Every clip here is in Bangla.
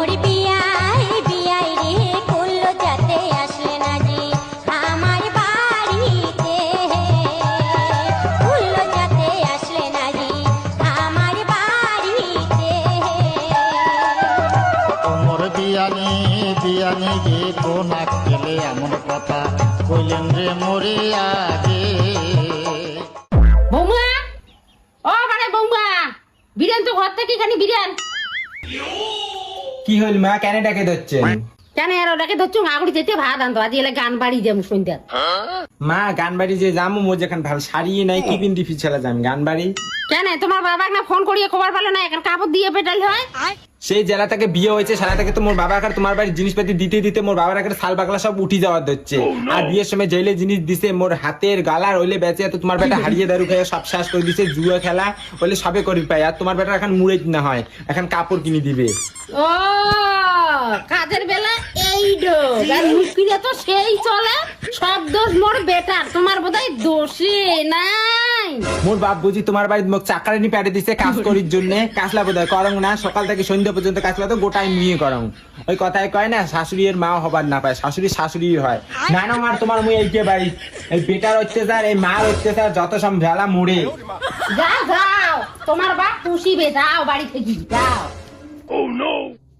মোর বিয়াই বিয়াই যাতে আসলে না যে আমার বাড়িতে। করল যাতে না যে আমার বাড়িতে। তোমর বিয়ানি বিয়ানি গে কোন আকেলে এমন কথা কইলেন রে মরে আগে। বৌমা? ও মানে বৌমা বিরিয়ান তো ঘর থেকে খানি বিরিয়ান। কি হইল মা কেন ডাকে ধরছেন কেন এর ওটাকে ধরছো? আগুড়ি যেতে ভাত আনতো আজ এলে গান বাড়ি যাব সন্ধ্যা মা গান বাড়ি যে যাব মো যেখান ভালো শাড়ি নাই কি বিন্দি ফিছালা যাম গান বাড়ি। কেন? তোমার বাবা না ফোন করিয়ে খবর পেল না? এখন কাপড় দিয়ে পেটাল হয়। সেই জেলা থেকে বিয়ে হয়েছে সারা থেকে তো মোর বাবা আর তোমার বাড়ির জিনিসপাতি দিতে দিতে মোর বাবার একটা শাল বাকলা সব উঠি যাওয়ার ধরছে। আর বিয়ের সময় জেলে জিনিস দিছে মোর হাতের গালার ওইলে বেঁচে তো তোমার বেটা হারিয়ে দারু খেয়ে সব শেষ করে দিছে জুয়া খেলা ওইলে সবে করি পাই আর তোমার বেটা এখন মুড়ে না হয় এখন কাপড় কিনে দিবে। ও কাজের বেলা এই ডোজ আর মুখিরে তো সেই চলে সব দোষ মোর বেটার তোমার বোধহয় দোষে নাই মোর বাপ বুঝি তোমার বাড়ির মুখ চাকারিনি পেটে দিছে কাজ করির জন্য। কাজলা বোধ করং না সকাল থেকে সন্ধ্যা পর্যন্ত কাজলা তো গোটাই নিয়ে করং। ওই কথায় কয় না শাশুড়ি এর মা হবার না পায় শাশুড়ি শাশুড়ি হয়। না না মার তোমার মুই এই যে বাড়ি এই বেটার অত্যাচার এই মার অত্যাচার যত সব ভেলা মুড়ে। যাও যাও তোমার বাপ পুষিবে যাও বাড়ি থেকে যাও। ও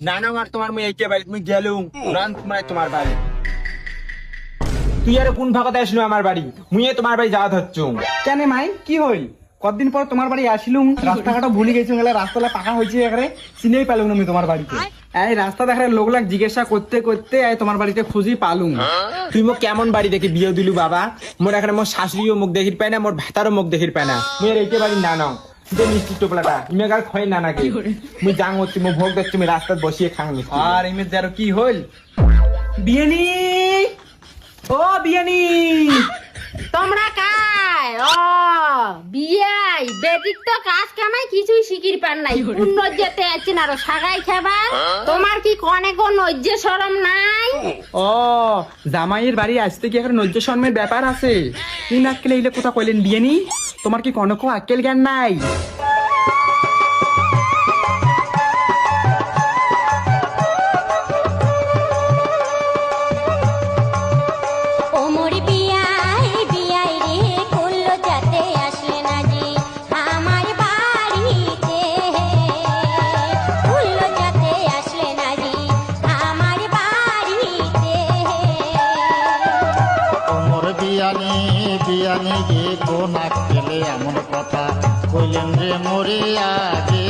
না না মার তোমার মুই এই যে বাড়ি তুমি গেলুম রান তোমার তোমার বাড়ি। তুই আর কোন ভাগতে আসলো আমার বাড়ি? মুইয়ে তোমার বাড়ি যাওয়া ধরছু কেন মাই? কি হইল? কতদিন পর তোমার বাড়ি আসিলুম? রাস্তাঘাট ভুলে গেছি গেলে রাস্তাটা পাকা হয়েছে এখানে চিনেই পেলাম না আমি তোমার বাড়িতে। এই রাস্তা দেখার লোকলাক জিজ্ঞাসা করতে করতে এই তোমার বাড়িতে খুঁজি পালুম। তুই মোক কেমন বাড়ি দেখে বিয়ে দিলু বাবা? মোর এখানে মোর শাশুড়িও মুখ দেখির পায় না মোর ভাতারও মুখ দেখির পায় না। মুই আর এইকে বাড়ি না নাও। যে মিষ্টি টোপলাটা ইমেগার খয় না নাকি মুই যাং হচ্ছি মো ভোগ দেখছি মুই রাস্তাত বসিয়ে খাং আর এমনি আরও কি হইল? বিয়ানি ও বিয়ানি। তোমরা কায় ও বিয়াই বেদিক তো কাজ কামাই কিছুই শিকির পান নাই। কোন নজ্জেতে আছেন আরও সাগাই খাবার। তোমার কি কনে কোন নজ্জে সরম নাই? ও জামাইয়ের বাড়ি আসতে কি এখন নৈজ্য সম্মের ব্যাপার আছে। তিন আক্কেল এইলে কোথা কইলেন বিয়ানি। তোমার কি কনক আক্কেল জ্ঞান নাই? বিয়ানি গে কোন খেলে এমন কথা কইলেন রে মরে আগে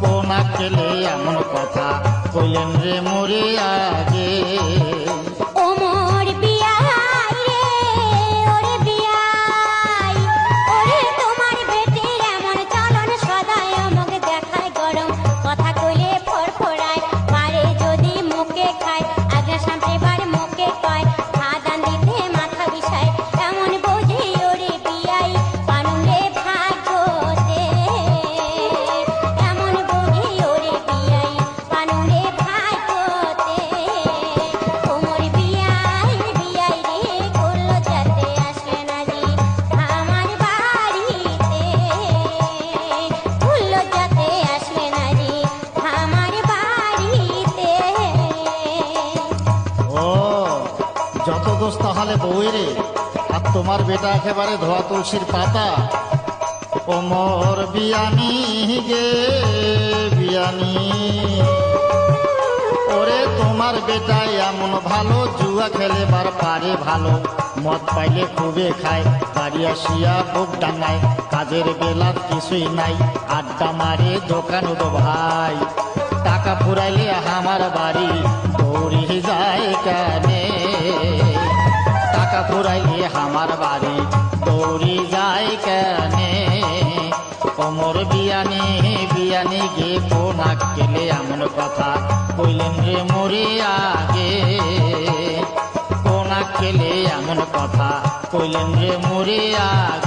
কোন খেলে এমন কথা কইলেন রে মরে আগে তাহলে বউরে আর তোমার বেটা একেবারে ধোয়া তুলসীর পাতা। ওমর বিয়ানি গে, বিয়ানি। ওরে তোমার বেটা এমন ভালো, জুয়া খেলেবার পারে ভালো। মদ পাইলে খুবে খায়, বাড়ি আসিয়া বুক ডাঙায়। কাজের বেলা কিছুই নাই, আড্ডা মারে দোকান তো ভাই। টাকা ফুরাইলে আমার বাড়ি, দৌড়ি যায় কানে। টাকা ফুরাইলে আমার বাড়ি দৌড়ি যাই কেনে কোমর বিয়ানি বিয়ানি গে কোন আকেলে এমন কথা কইলেন রে মরে আগে কোন আকেলে এমন কথা কইলেন রে মরে আগে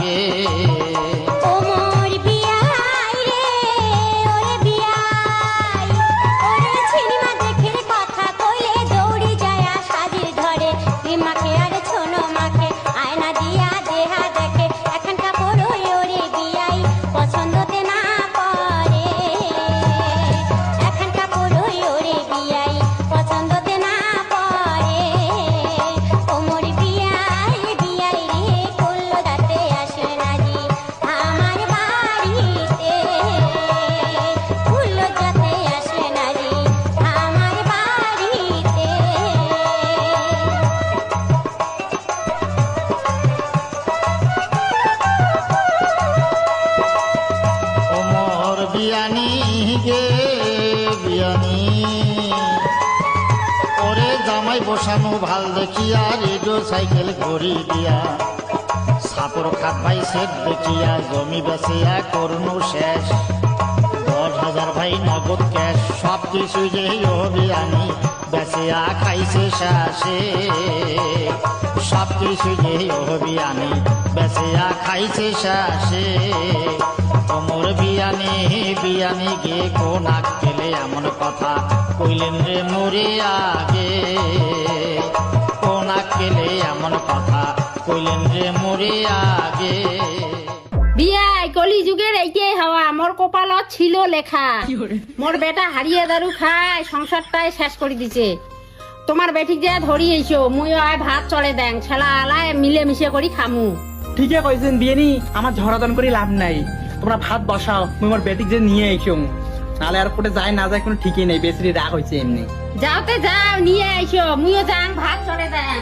বসানো ভালো দেখিয়া রেডিও সাইকেল ঘড়ি দিয়া। সাপর খাত ভাই সেট দেখিয়া জমি বেচিয়া করুন শেষ। দশ হাজার ভাই নগদ ক্যাশ, সব কিছু যে অভিয়ানি বেচিয়া খাইছে শাসে সব কিছু যে অভিয়ানি বেচিয়া খাইছে শাসে তোমর বিয়ানি বিয়ানি গে কোন কেলে এমন কথা কইলেন রে মরে আগে। কোন কেলে এমন কথা? কইলেন রে মরে আগে। বিয়াই কলি যুগের এইটাই হওয়া। মোর কপালত ছিল লেখা। মোর বেটা হারিয়ে দারু খায় সংসারটাই শেষ করে দিছে। তোমার বেটিক যে ধরি এসো মুই আয় ভাত চলে দেন ছেলা আলায় মিলে মিশে করি খামু। ঠিকই কইছেন বিয়ানি আমার ঝড়াদন করে লাভ নাই। তোমরা ভাত বসাও মুই আমার বেটিক যে নিয়ে আইছো নালে কোটে যায় না যায় কোনো ঠিকই নেই বেশি রাগ হয়েছে এমনি। যাওতে যাও, নিয়ে আইসো, মুইও যাং, ভাত চলে দেন